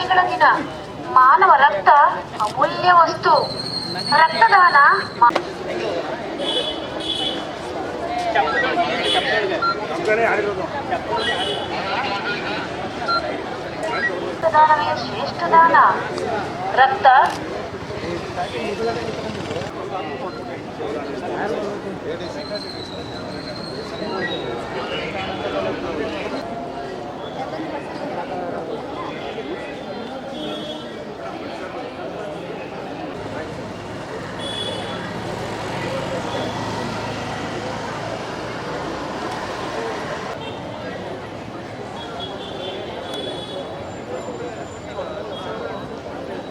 ರಕ್ತದಾನಿಗಳ ದಿನ. ಮಾನವ ರಕ್ತ ಅಮೂಲ್ಯ ವಸ್ತು. ರಕ್ತದಾನ ರಕ್ತದಾನವೇ ಶ್ರೇಷ್ಠ ದಾನ. ರಕ್ತ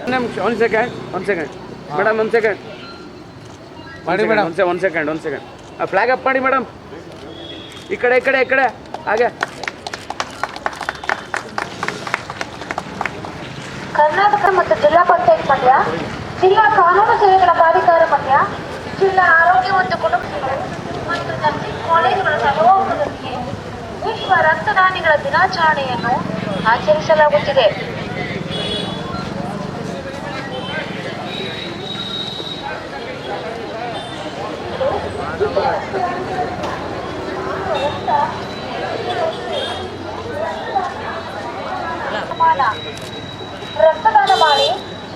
ಒನ್ ಸೆಕೆಂಡ್ ಒಂದು ಸೆಕೆಂಡ್ ಮೇಡಮ್ ಒಂದು ಸೆಕೆಂಡ್ ಮಾಡಿ ಮೇಡಮ್ ಒಂದು one second one second flag up ಮಾಡಿ ಮೇಡಮ್ ಈ ಕಡೆ ಈ ಕಡೆ ಈ ಕಡೆ. ಹಾಗೆ. ಕರ್ನಾಟಕ ಮತ್ತು ಜಿಲ್ಲಾ ಪಂಚಾಯತ್ ಮಂಡ್ಯ ಜಿಲ್ಲಾ ಕಾನೂನು ಸೇವೆಗಳ ಪ್ರಾಧಿಕಾರ ಮಂಡ್ಯ ಜಿಲ್ಲಾ ಆರೋಗ್ಯ ಮತ್ತು ಕುಟುಂಬ ಸೇವೆಗಳು ಮತ್ತು ನರ್ಸಿಂಗ್ ಕಾಲೇಜುಗಳ ಸಹಯೋಗದೊಂದಿಗೆ ವಿಶ್ವ ರಕ್ತದಾನಿಗಳ ದಿನಾಚರಣೆಯನ್ನು ಆಚರಿಸಲಾಗುತ್ತಿದೆ.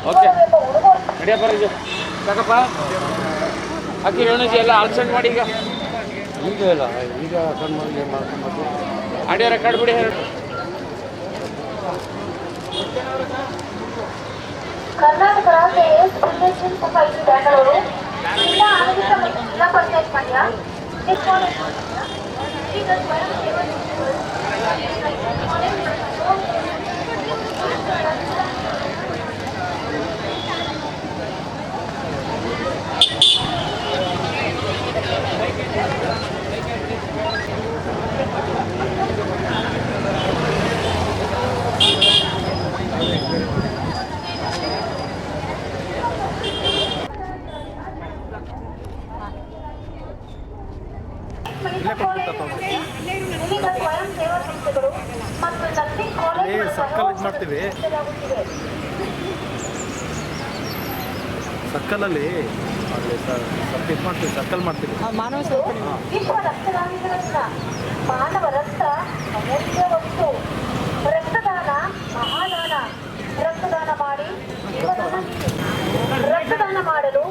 ಉಡುಗೊರೆ ನಡಿಯಪ್ಪ ಇದು ಸಾಕಪ್ಪ ಅಕ್ಕಿ ಎಣ್ಣೆ ಎಲ್ಲ ಆಲ್ಸೆಂಟ್ ಮಾಡಿ ಈಗ. ಈಗ ಇಲ್ಲ ಈಗ ಕಣ್ಮಂಗೆ ಮಾಡ್ಕೊಂಡು ಆಡಿಯೋ ರೆಕಾರ್ಡ್ ಬಿಡಿ ಹೇಳಿ. ಕರ್ನಾಟಕ ರಾಜ್ಯ ಏಡ್ಸ್ ಪ್ರಿವೆನ್ಷನ್ ಸೊಸೈಟಿ ಬೆಂಗಳೂರು ಜಿಲ್ಲಾ ಆಡಳಿತ ಮತ್ತು ಜಿಲ್ಲಾ ಪಂಚಾಯತ್ ಮಂಡ್ಯ ಡಿಸ್ಟ್ರಿಕ್ಟ್ ಕಾಲೇಜ್ ಮಂಡ್ಯ, ಶ್ರೀ ಸ್ವಯಂ ಸೇವಾ ಸಂಸ್ಥೆಗಳು, ಕಾಲೇಜುಗಳ ವಿವಿಧ ಸ್ವಯಂ ಸೇವಾ ಸಂಸ್ಥೆಗಳು ಮತ್ತು ನರ್ಸಿಂಗ್ ಕಾಲೇಜುಗಳ ಸರ್ಕಲ್ ಇದು ಮಾಡ್ತೀವಿ. ಸರ್ಕಲಲ್ಲಿ ಇದು ಮಾಡ್ತೀವಿ ಸರ್ಕಲ್ ಮಾಡ್ತೀವಿ. ವಿಶ್ವ ರಕ್ತದಾನಿಗಳ ಮಾನವ ರಕ್ತ ಅಮೂಲ್ಯ ವಸ್ತು ರಕ್ತದಾನ ಮಹಾದಾನ. ರಕ್ತದಾನ ಮಾಡಿ ಜೀವದಾನ ನೀಡಿ. ರಕ್ತದಾನ ಮಾಡಲು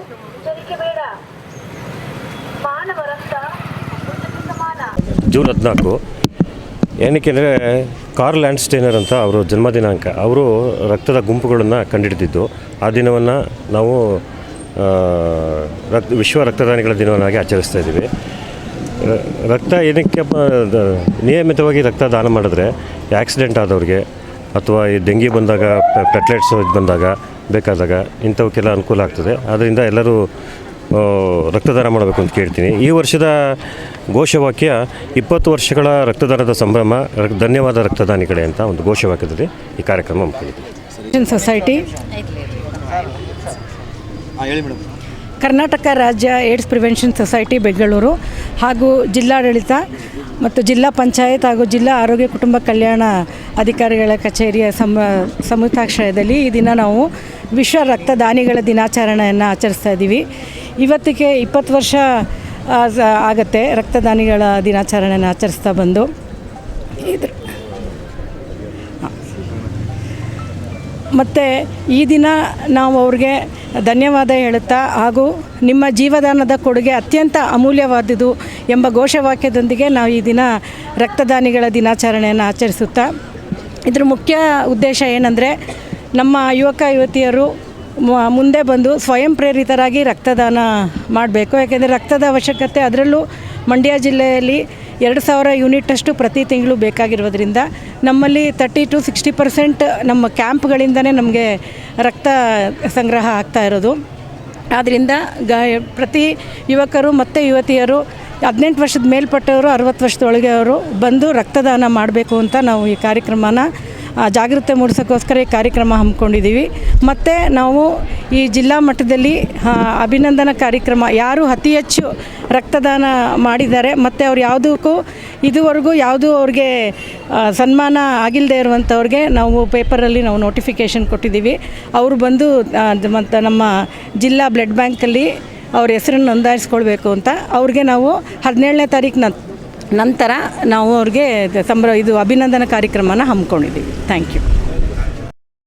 ಜರಿಕೆ ಬೇಡ ಮಾನವ ರಕ್ತ ಅಮೃತಕ್ಕೆ ಸಮಾನ ಜೂನ್ ಹದಿನಾಲ್ಕು. ಏನಕ್ಕೆ ಅಂದರೆ ಕಾರ್ಲ್ ಲ್ಯಾಂಡ್ಸ್ಟೈನರ್ ಅಂತ ಅವರು ಜನ್ಮದಿನಾಂಕ, ಅವರು ರಕ್ತದ ಗುಂಪುಗಳನ್ನು ಕಂಡುಹಿಡಿದಿದ್ದು ಆ ದಿನವನ್ನು ನಾವು ರಕ್ತ, ವಿಶ್ವ ರಕ್ತದಾನಿಗಳ ದಿನವನ್ನಾಗಿ ಆಚರಿಸ್ತಾ ಇದ್ದೀವಿ. ರಕ್ತ ಏನಕ್ಕೆ ನಿಯಮಿತವಾಗಿ ರಕ್ತ ದಾನ ಮಾಡಿದ್ರೆ ಆಕ್ಸಿಡೆಂಟ್ ಆದವ್ರಿಗೆ ಅಥವಾ ಈ ಡೆಂಗಿ ಬಂದಾಗ ಪ್ಲೆಟ್ಲೆಟ್ಸ್ ಬಂದಾಗ ಬೇಕಾದಾಗ ಇಂಥವಕ್ಕೆಲ್ಲ ಅನುಕೂಲ ಆಗ್ತದೆ. ಆದ್ದರಿಂದ ಎಲ್ಲರೂ ರಕ್ತದಾನ ಮಾಡಬೇಕು ಅಂತ ಕೇಳ್ತೀನಿ. ಈ ವರ್ಷದ ಘೋಷವಾಕ್ಯ ಇಪ್ಪತ್ತು ವರ್ಷಗಳ ರಕ್ತದಾನದ ಸಂಭ್ರಮ ಧನ್ಯವಾದ ರಕ್ತದಾನಿಗಳೇ ಅಂತ ಒಂದು ಘೋಷವಾಕ್ಯದಲ್ಲಿ ಈ ಕಾರ್ಯಕ್ರಮ ಹಮ್ಮಿಕೊಂಡಿದೆ ಸೊಸೈಟಿ ಕರ್ನಾಟಕ ರಾಜ್ಯ ಏಡ್ಸ್ ಪ್ರಿವೆನ್ಷನ್ ಸೊಸೈಟಿ ಬೆಂಗಳೂರು ಹಾಗೂ ಜಿಲ್ಲಾಡಳಿತ ಮತ್ತು ಜಿಲ್ಲಾ ಪಂಚಾಯತ್ ಹಾಗೂ ಜಿಲ್ಲಾ ಆರೋಗ್ಯ ಕುಟುಂಬ ಕಲ್ಯಾಣ ಅಧಿಕಾರಿಗಳ ಕಚೇರಿಯ ಸಮ ಸಂಯುಕ್ತಾಶ್ರಯದಲ್ಲಿ ಈ ದಿನ ನಾವು ವಿಶ್ವ ರಕ್ತದಾನಿಗಳ ದಿನಾಚರಣೆಯನ್ನು ಆಚರಿಸ್ತಾ ಇದ್ದೀವಿ. ಇವತ್ತಿಗೆ ಇಪ್ಪತ್ತು ವರ್ಷ ಆಗತ್ತೆ. ರಕ್ತದಾನಿಗಳ ದಿನಾಚರಣೆಯನ್ನು ಆಚರಿಸ್ತಾ ಬಂದು. ಇದ್ರ ಮತ್ತು ಈ ದಿನ ನಾವು ಅವ್ರಿಗೆ ಧನ್ಯವಾದ ಹೇಳುತ್ತಾ ಹಾಗೂ ನಿಮ್ಮ ಜೀವದಾನದ ಕೊಡುಗೆ ಅತ್ಯಂತ ಅಮೂಲ್ಯವಾದುದು ಎಂಬ ಘೋಷವಾಕ್ಯದೊಂದಿಗೆ ನಾವು ಈ ದಿನ ರಕ್ತದಾನಿಗಳ ದಿನಾಚರಣೆಯನ್ನು ಆಚರಿಸುತ್ತಾ. ಇದ್ರ ಮುಖ್ಯ ಉದ್ದೇಶ ಏನಂದರೆ ನಮ್ಮ ಯುವಕ ಯುವತಿಯರು ಮುಂದೆ ಬಂದು ಸ್ವಯಂ ಪ್ರೇರಿತರಾಗಿ ರಕ್ತದಾನ ಮಾಡಬೇಕು. ಯಾಕೆಂದರೆ ರಕ್ತದ ಅವಶ್ಯಕತೆ ಅದರಲ್ಲೂ ಮಂಡ್ಯ ಜಿಲ್ಲೆಯಲ್ಲಿ ಎರಡು ಸಾವಿರ ಯೂನಿಟಷ್ಟು ಪ್ರತಿ ತಿಂಗಳು ಬೇಕಾಗಿರೋದ್ರಿಂದ ನಮ್ಮಲ್ಲಿ ತರ್ಟಿ ಟು ಸಿಕ್ಸ್ಟಿ ಪರ್ಸೆಂಟ್ ನಮ್ಮ ಕ್ಯಾಂಪ್ಗಳಿಂದನೇ ನಮಗೆ ರಕ್ತ ಸಂಗ್ರಹ ಆಗ್ತಾ ಇರೋದು. ಆದ್ದರಿಂದ ಗ, ಪ್ರತಿ ಯುವಕರು ಮತ್ತು ಯುವತಿಯರು ಹದಿನೆಂಟು ವರ್ಷದ ಮೇಲ್ಪಟ್ಟವರು, ಅರವತ್ತು ವರ್ಷದೊಳಗೆ ಅವರು ಬಂದು ರಕ್ತದಾನ ಮಾಡಬೇಕು ಅಂತ ನಾವು ಈ ಕಾರ್ಯಕ್ರಮನ ಜಾಗೃತಿ ಮೂಡಿಸೋಕ್ಕೋಸ್ಕರ ಈ ಕಾರ್ಯಕ್ರಮ ಹಮ್ಮಿಕೊಂಡಿದ್ದೀವಿ. ಮತ್ತು ನಾವು ಈ ಜಿಲ್ಲಾ ಮಟ್ಟದಲ್ಲಿ ಅಭಿನಂದನಾ ಕಾರ್ಯಕ್ರಮ, ಯಾರು ಅತಿ ಹೆಚ್ಚು ರಕ್ತದಾನ ಮಾಡಿದ್ದಾರೆ, ಮತ್ತು ಅವ್ರು ಯಾವುದಕ್ಕೂ ಇದುವರೆಗೂ ಯಾವುದೂ ಅವ್ರಿಗೆ ಸನ್ಮಾನ ಆಗಿಲ್ಲದೆ ಇರುವಂಥವ್ರಿಗೆ ನಾವು ಪೇಪರಲ್ಲಿ ನಾವು ನೋಟಿಫಿಕೇಷನ್ ಕೊಟ್ಟಿದ್ದೀವಿ. ಅವರು ಬಂದು ಮತ್ತು ನಮ್ಮ ಜಿಲ್ಲಾ ಬ್ಲಡ್ ಬ್ಯಾಂಕಲ್ಲಿ ಅವ್ರ ಹೆಸರನ್ನು ನೋಂದಾಯಿಸ್ಕೊಳ್ಬೇಕು ಅಂತ. ಅವ್ರಿಗೆ ನಾವು ಹದಿನೇಳನೇ ತಾರೀಕು ನಂತರ ನಾವು ಅವ್ರಿಗೆ ಸಂಭ್ರ ಇದು ಅಭಿನಂದನಾ ಕಾರ್ಯಕ್ರಮನ ಹಮ್ಮಿಕೊಂಡಿದ್ದೀವಿ. Thank you